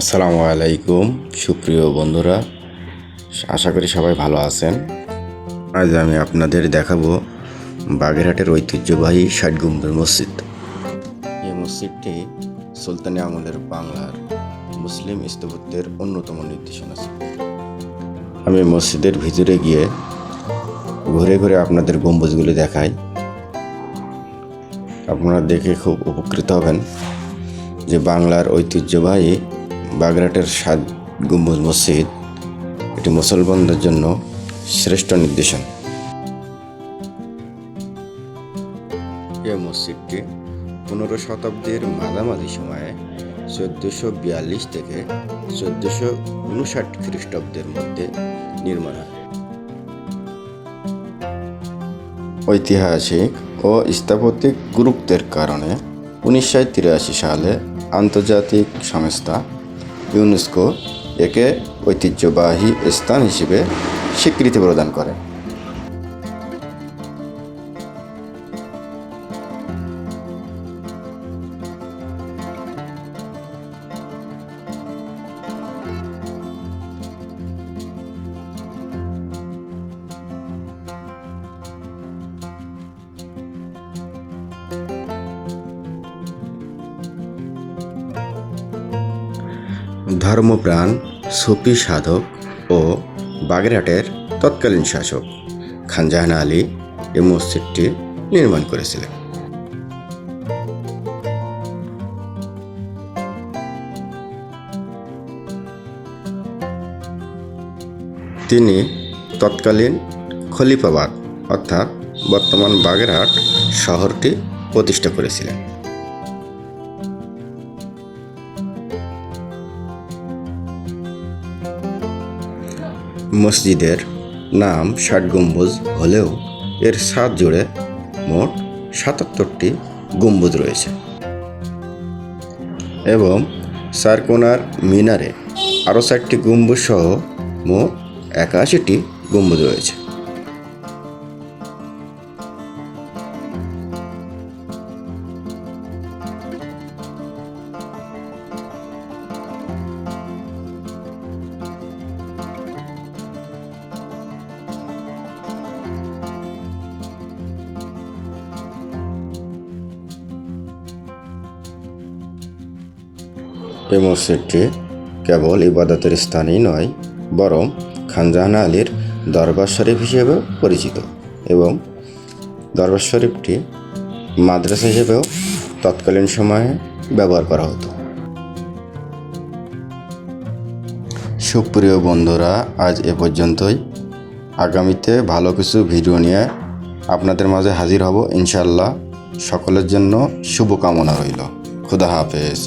আসসালামু আলাইকুম, সুপ্রিয় বন্ধুরা। আশা করি সবাই ভালো আছেন। আজ আমি আপনাদের দেখাবো বাগেরহাটের ঐতিহ্যবাহী ষাট গম্বুজ মসজিদ। এই মসজিদটি সুলতানি আমলের বাংলার মুসলিম স্থাপত্যের অন্যতম নির্দেশনা ছিল। আমি মসজিদের ভিতরে গিয়ে ঘুরে ঘুরে আপনাদের গম্বুজগুলি দেখাই। আপনারা দেখে খুব উপকৃত হবেন যে বাংলার ঐতিহ্যবাহী বাগরাটের সাদ গম্বুজ মসজিদ এটি মুসলমানদের জন্য শ্রেষ্ঠ নির্দেশন। এই মসজিদটি পনেরো শতাব্দীর মাঝামাঝি সময়ে চোদ্দোশো বিয়াল্লিশ থেকে চোদ্দোশো উনষাট খ্রিস্টাব্দের মধ্যে নির্মাণ হয়। ঐতিহাসিক ও স্থাপত্যিক গুরুত্বের কারণে উনিশশো তিরাশি সালে আন্তর্জাতিক সংস্থা ইউনেস্কো একে ঐতিহ্যবাহী স্থান হিসেবে স্বীকৃতি প্রদান করে। ধর্মপ্রাণ, সুফি সাধক ও বাগেরহাটের তৎকালীন শাসক খানজাহান আলী এই মসজিদটি নির্মাণ করেছিলেন। তিনি তৎকালীন খলিফাবাদ অর্থাৎ বর্তমান বাগেরহাট শহরটি প্রতিষ্ঠা করেছিলেন। মসজিদের নাম ষাট গম্বুজ হলেও এর সাত জুড়ে মোট সাতাত্তরটি গম্বুজ রয়েছে। এবং সারকোনার মিনারে আরও চারটি গম্বুজ সহ মোট একাশিটি গম্বুজ রয়েছে। এই মসজিদটি কেবল ইবাদতের স্থানই নয়, বরং খানজাহান আলীর দরবার শরীফ হিসেবেও পরিচিত এবং দরবার শরীফটি মাদ্রাসা হিসেবেও তৎকালীন সময়ে ব্যবহার করা হতো। সুপ্রিয় বন্ধুরা, আজ এ পর্যন্তই। আগামীতে ভালো কিছু ভিডিও নিয়ে আপনাদের মাঝে হাজির হব ইনশাল্লাহ সকলের জন্য শুভকামনা রইল। খুদা হাফেজ।